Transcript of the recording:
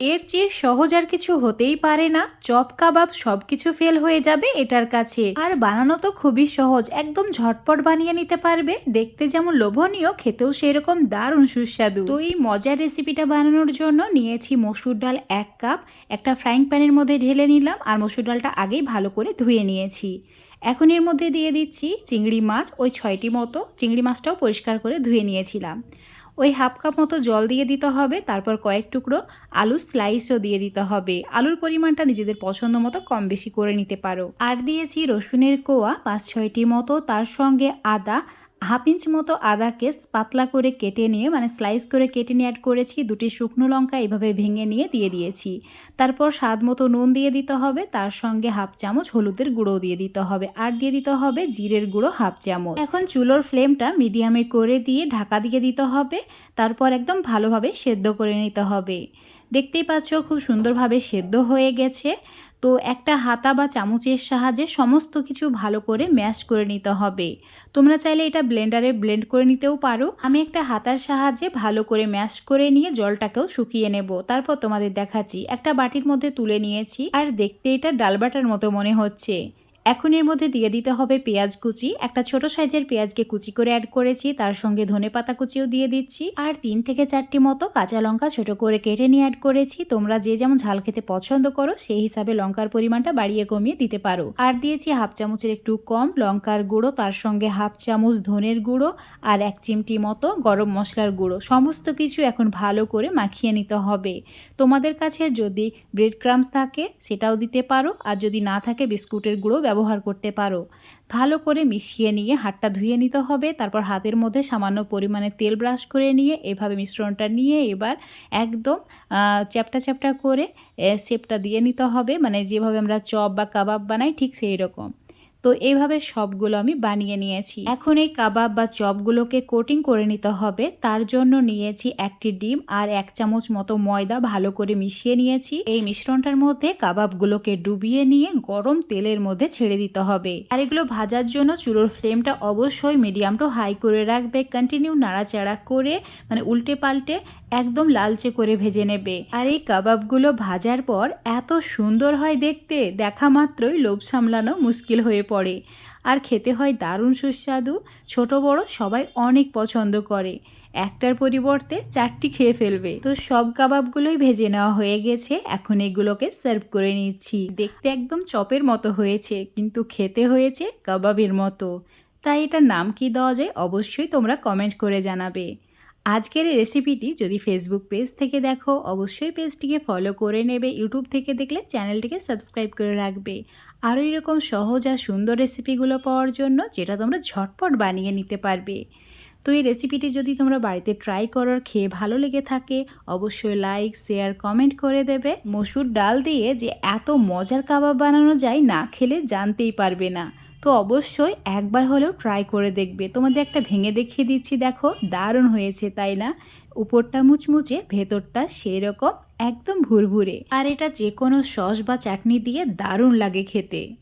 এর চেয়ে সহজ আর কিছু হতেই পারে না। চপ, কাবাব সব কিছু ফেল হয়ে যাবে এটার কাছে। আর বানানো তো খুবই সহজ, একদম ঝটপট বানিয়ে নিতে পারবে। দেখতে যেমন লোভনীয়, খেতেও সেরকম দারুণ সুস্বাদু। তো এই মজার রেসিপিটা বানানোর জন্য নিয়েছি মসুর ডাল এক কাপ, একটা ফ্রাইং প্যানের মধ্যে ঢেলে নিলাম আর মসুর ডালটা আগেই ভালো করে ধুয়ে নিয়েছি। এখন এর মধ্যে দিয়ে দিচ্ছি চিংড়ি মাছ, ওই ছয়টি মতো। চিংড়ি মাছটাও পরিষ্কার করে ধুয়ে নিয়েছিলাম। ওই হাফ কাপ মতো জল দিয়ে দিতে হবে, তারপর কয়েক টুকরো আলু স্লাইসও দিয়ে দিতে হবে। আলুর পরিমাণটা নিজেদের পছন্দ মতো কম বেশি করে নিতে পারো। আর দিয়েছি রসুনের কোয়া পাঁচ ছয়টি মতো, তার সঙ্গে আদা হাফ ইঞ্চ মতো আদাকে পাতলা করে কেটে নিয়ে মানে স্লাইস করে কেটে নিয়ে অ্যাড করেছি, দুটি শুকনো লঙ্কা এভাবে ভেঙে নিয়ে দিয়ে দিয়েছি। তারপর স্বাদ মতো নুন দিয়ে দিতে হবে, তার সঙ্গে হাফ চামচ হলুদের গুঁড়ো দিয়ে দিতে হবে, আর দিয়ে দিতে হবে জিরের গুঁড়ো হাফ চামচ। এখন চুলোর ফ্লেমটা মিডিয়ামে করে দিয়ে ঢাকা দিয়ে দিতে হবে, তারপর একদম ভালোভাবে সেদ্ধ করে নিতে হবে। দেখতেই পাচ্ছ খুব সুন্দরভাবে সেদ্ধ হয়ে গেছে। তো একটা হাতা বা চামচের সাহায্যে সমস্ত কিছু ভালো করে ম্যাশ করে নিতে হবে। তোমরা চাইলে এটা ব্লেন্ডারে ব্লেন্ড করে নিতেও পারো। আমি একটা হাতার সাহায্যে ভালো করে ম্যাশ করে নিয়ে জলটাকেও শুকিয়ে নেব। তারপর তোমাদের দেখাচ্ছি। একটা বাটির মধ্যে তুলে নিয়েছি। আর দেখতে এটা ডালবাটার মতো মনে হচ্ছে। এখন এর মধ্যে দিয়ে দিতে হবে পেঁয়াজ কুচি। একটা ছোট সাইজের পেঁয়াজকে কুচি করে অ্যাড করেছি, তার সঙ্গে ধনে পাতা কুচিও দিয়ে দিচ্ছি। আর তিন থেকে চারটি মতো কাঁচা লঙ্কা ছোট করে কেটে নিয়ে অ্যাড করেছি। তোমরা যে যেমন ঝাল খেতে পছন্দ করো, সেই হিসাবে লঙ্কার পরিমাণটা বাড়িয়ে কমিয়ে দিতে পারো। আর দিয়েছি হাফ চামচের একটু কম লঙ্কার গুঁড়ো, তার সঙ্গে হাফ চামচ ধনের গুঁড়ো আর এক চিমটি মতো গরম মশলার গুঁড়ো। সমস্ত কিছু এখন ভালো করে মাখিয়ে নিতে হবে। তোমাদের কাছে যদি ব্রেড ক্রামস থাকে, সেটাও দিতে পারো। আর যদি না থাকে, বিস্কুটের গুঁড়ো ব্যবহার করতে পারো। ভালো করে মিশিয়ে নিয়ে হাতটা ধুয়ে নিতে হবে, তারপর হাতের মধ্যে সামান্য পরিমাণে তেল ব্রাশ করে নিয়ে এভাবে মিশ্রণটা নিয়ে এবার একদম চ্যাপটা চ্যাপটা করে শেপটা দিয়ে নিতে হবে। মানে যেভাবে আমরা চপ বা কাবাব বানাই ঠিক সেই রকম তো এইভাবে সবগুলো আমি বানিয়ে নিয়েছি। এখন এই কাবাব বা চপগুলোকে কোটিং করে নিতে হবে। তার জন্য নিয়েছি একটি ডিম আর এক চামচ মতো ময়দা ভালো করে মিশিয়ে নিয়েছি। এই মিশ্রণটার মধ্যে কাবাবগুলোকে ডুবিয়ে নিয়ে গরম তেলের মধ্যে ছেড়ে দিতে হবে। আর এগুলো ভাজার জন্য চুলোর ফ্লেমটা অবশ্যই মিডিয়াম টু হাই করে রাখবে। কন্টিনিউ নাড়াচাড়া করে মানে উল্টে পাল্টে একদম লালচে করে ভেজে নেবে। আর এই কাবাবগুলো ভাজার পর এত সুন্দর হয় দেখতে। দেখা মাত্রই লোভ সামলানো মুশকিল হয়ে পড়ে। আর খেতে হয় দারুণ সুস্বাদু। ছোট বড় সবাই অনেক পছন্দ করে। একটার পরিবর্তে চারটি খেয়ে ফেলবে। তো সব কাবাবগুলোই ভেজে নেওয়া হয়ে গেছে। এখন এগুলোকে সার্ভ করে নিচ্ছি। দেখতে একদম চপের মতো হয়েছে, কিন্তু খেতে হয়েছে কাবাবের মতো। তাই এটার নাম কি দেওয়া যায় অবশ্যই তোমরা কমেন্ট করে জানাবে। আজকের এই রেসিপিটি যদি ফেসবুক পেজ থেকে দেখো, অবশ্যই পেজটিকে ফলো করে নেবে। ইউটিউব থেকে দেখলে চ্যানেলটিকে সাবস্ক্রাইব করে রাখবে। আরও এরকম সহজ আর সুন্দর রেসিপিগুলো পাওয়ার জন্য যেটা তোমরা ঝটপট বানিয়ে নিতে পারবে। তো এই রেসিপিটি যদি তোমরা বাড়িতে ট্রাই করার খেয়ে ভালো লেগে থাকে, অবশ্যই লাইক শেয়ার কমেন্ট করে দেবে। মসুর ডাল দিয়ে যে এত মজার কাবাব বানানো যায়, না খেলে জানতেই পারবে না। তো অবশ্যই একবার হলেও ট্রাই করে দেখবে। তোমাদের একটা ভেঙে দেখিয়ে দিচ্ছি, দেখো, দারুণ হয়েছে, তাই না? উপরটা মুচমুচে, ভেতরটা সেরকম, একদম ভুরভুরে। আর এটা যে কোনো সস বা চাটনি দিয়ে দারুণ লাগে খেতে।